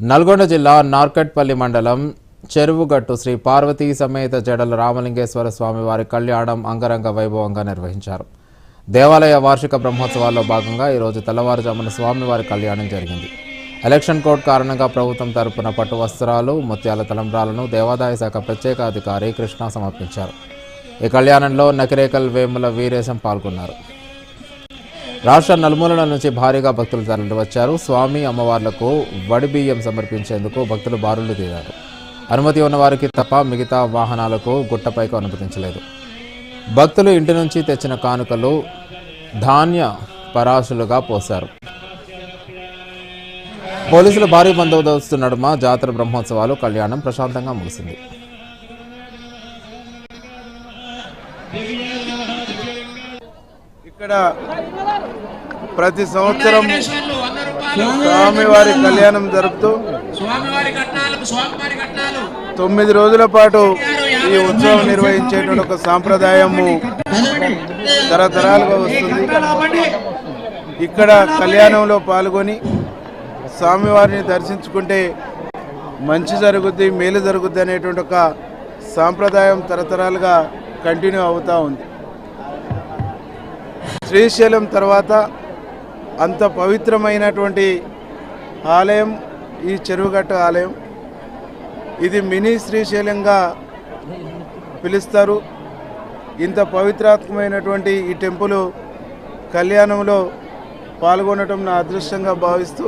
నల్గొండ జిల్లా నార్కట్పల్లి మండలం చెరువుగట్టు శ్రీ పార్వతీ సమేత జడల రామలింగేశ్వర స్వామి వారి కళ్యాణం అంగరంగ వైభవంగా నిర్వహించారు. దేవాలయ వార్షిక బ్రహ్మోత్సవాల్లో భాగంగా ఈరోజు తెల్లవారుజామున స్వామివారి కళ్యాణం జరిగింది. ఎలక్షన్ కోడ్ కారణంగా ప్రభుత్వం తరపున పట్టు వస్త్రాలు ముత్యాల తలంబ్రాలను దేవాదాయ శాఖ ప్రత్యేక అధికారి కృష్ణ సమర్పించారు. ఈ కళ్యాణంలో నకిరేకల్ వేముల వీరేశం పాల్గొన్నారు. రాష్ట్ర నలుమూలల నుంచి భారీగా భక్తులు తరలివచ్చారు స్వామి అమ్మవార్లకు వడి బియ్యం సమర్పించేందుకు భక్తులు బారులు తీరారు. అనుమతి ఉన్నవారికి తప్ప మిగతా వాహనాలకు గుట్టపైకి అనుమతించలేదు. భక్తులు ఇంటి నుంచి తెచ్చిన కానుకలు ధాన్య పరాశులుగా పోశారు. పోలీసుల భారీ బందోబస్తు నడుమ జాతర బ్రహ్మోత్సవాలు కళ్యాణం ప్రశాంతంగా ముగిసింది. ఇక్కడ ప్రతి సంవత్సరం స్వామివారి కళ్యాణం జరుపుతూ తొమ్మిది రోజుల పాటు ఈ ఉత్సవం నిర్వహించేటువంటి ఒక సాంప్రదాయము తరతరాలుగా వస్తుంది. ఇక్కడ కళ్యాణంలో పాల్గొని స్వామివారిని దర్శించుకుంటే మంచి జరుగుద్ది మేలు జరుగుద్ది అనేటువంటి ఒక సాంప్రదాయం తరతరాలుగా కంటిన్యూ అవుతూ ఉంది. శ్రీశైలం తర్వాత అంత పవిత్రమైనటువంటి ఆలయం ఈ చెరువుగట్ట ఆలయం. ఇది మినీ శ్రీశైలంగా పిలుస్తారు. ఇంత పవిత్రాత్మకమైనటువంటి ఈ టెంపుల్ కళ్యాణంలో పాల్గొనడం నా అదృష్టంగా భావిస్తూ